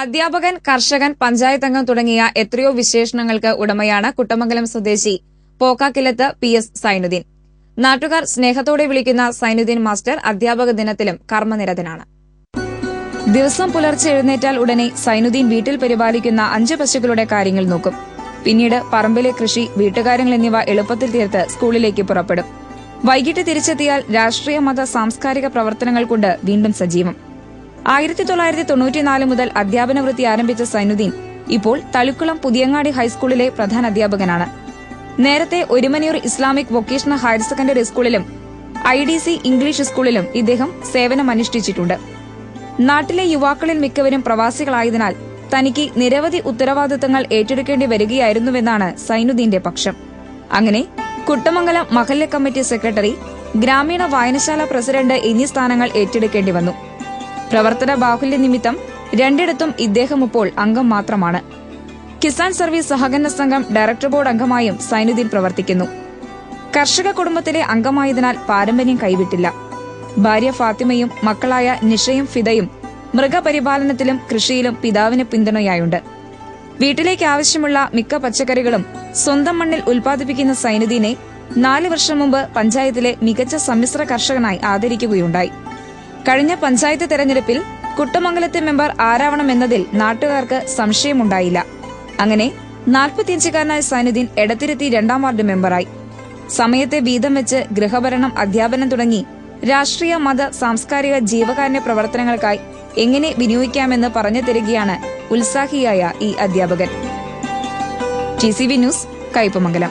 അധ്യാപകൻ കർഷകൻ പഞ്ചായത്ത് അംഗം തുടങ്ങിയ എത്രയോ വിശേഷണങ്ങൾക്ക് ഉടമയാണ് കുട്ടമംഗലം സ്വദേശി പോക്കാക്കിലത്ത് പി എസ് സൈനുദ്ദീൻ. നാട്ടുകാർ സ്നേഹത്തോടെ വിളിക്കുന്ന സൈനുദ്ദീൻ മാസ്റ്റർ അധ്യാപക ദിനത്തിലും കർമ്മനിരതനാണ്. ദിവസം പുലർച്ചെ എഴുന്നേറ്റാൽ ഉടനെ സൈനുദ്ദീൻ വീട്ടിൽ പരിപാലിക്കുന്ന അഞ്ച് പശുക്കളുടെ കാര്യങ്ങൾ നോക്കും. പിന്നീട് പറമ്പിലെ കൃഷി വീട്ടുകാര്യങ്ങൾ എന്നിവ എളുപ്പത്തിൽ തീർത്ത് സ്കൂളിലേക്ക് പുറപ്പെടും. വൈകിട്ട് തിരിച്ചെത്തിയാൽ രാഷ്ട്രീയ മത സാംസ്കാരിക പ്രവർത്തനങ്ങൾ കൊണ്ട് വീണ്ടും സജീവം. ആയിരത്തി തൊള്ളായിരത്തി തൊണ്ണൂറ്റിനാല് മുതൽ അധ്യാപന വൃത്തി ആരംഭിച്ച സൈനുദ്ദീൻ ഇപ്പോൾ തളിക്കുളം പുതിയങ്ങാടി ഹൈസ്കൂളിലെ പ്രധാന അധ്യാപകനാണ് നേരത്തെ Orumanayur Islamic vocational higher secondary സ്കൂളിലും ഐ ഡി സി ഇംഗ്ലീഷ് സ്കൂളിലും ഇദ്ദേഹം സേവനമനുഷ്ഠിച്ചിട്ടുണ്ട്. നാട്ടിലെ യുവാക്കളിൽ മിക്കവരും പ്രവാസികളായതിനാൽ തനിക്ക് നിരവധി ഉത്തരവാദിത്തങ്ങൾ ഏറ്റെടുക്കേണ്ടി വരികയായിരുന്നുവെന്നാണ് സൈനുദ്ദീന്റെ പക്ഷം. അങ്ങനെ കുട്ടമംഗലം മഹല്ല കമ്മിറ്റി സെക്രട്ടറി ഗ്രാമീണ വായനശാല പ്രസിഡന്റ് എന്നീ സ്ഥാനങ്ങൾ ഏറ്റെടുക്കേണ്ടി വന്നു. പ്രവർത്തന ബാഹുല്യ നിമിത്തം രണ്ടിടത്തും ഇദ്ദേഹം ഇപ്പോൾ അംഗം മാത്രമാണ്. കിസാൻ സർവീസ് സഹകരണ സംഘം ഡയറക്ടർ ബോർഡ് അംഗമായും സൈനുദ്ദീൻ പ്രവർത്തിക്കുന്നു. കർഷക കുടുംബത്തിലെ അംഗമായതിനാൽ പാരമ്പര്യം കൈവിട്ടില്ല. ഭാര്യ ഫാത്തിമയും മക്കളായ നിഷയും ഫിദയും മൃഗപരിപാലനത്തിലും കൃഷിയിലും പിതാവിന് പിന്തുണയായുണ്ട്. വീട്ടിലേക്ക് ആവശ്യമുള്ള മിക്ക പച്ചക്കറികളും സ്വന്തം മണ്ണിൽ ഉൽപ്പാദിപ്പിക്കുന്ന സൈനുദ്ദീനെ നാല് വർഷം മുമ്പ് പഞ്ചായത്തിലെ മികച്ച സമ്മിശ്ര കർഷകനായി ആദരിക്കുകയുണ്ടായി. കഴിഞ്ഞ പഞ്ചായത്ത് തെരഞ്ഞെടുപ്പിൽ കുട്ടമംഗലത്തെ മെമ്പർ ആരാവണമെന്നതിൽ നാട്ടുകാർക്ക് സംശയമുണ്ടായില്ല. അങ്ങനെ നാൽപ്പത്തിയഞ്ചുകാരനായ സൈനുദ്ദീൻ എടത്തിരുത്തി രണ്ടാം വാർഡ് മെമ്പറായി. സമയത്തെ വീതം വെച്ച് ഗൃഹഭരണം അധ്യാപനം തുടങ്ങി രാഷ്ട്രീയ മത സാംസ്കാരിക ജീവകാരുണ്യ പ്രവർത്തനങ്ങൾക്കായി എങ്ങനെ വിനിയോഗിക്കാമെന്ന് പറഞ്ഞു തരികയാണ് ഉത്സാഹിയായ ഈ അധ്യാപകൻ. T C V news Kaipamangalam.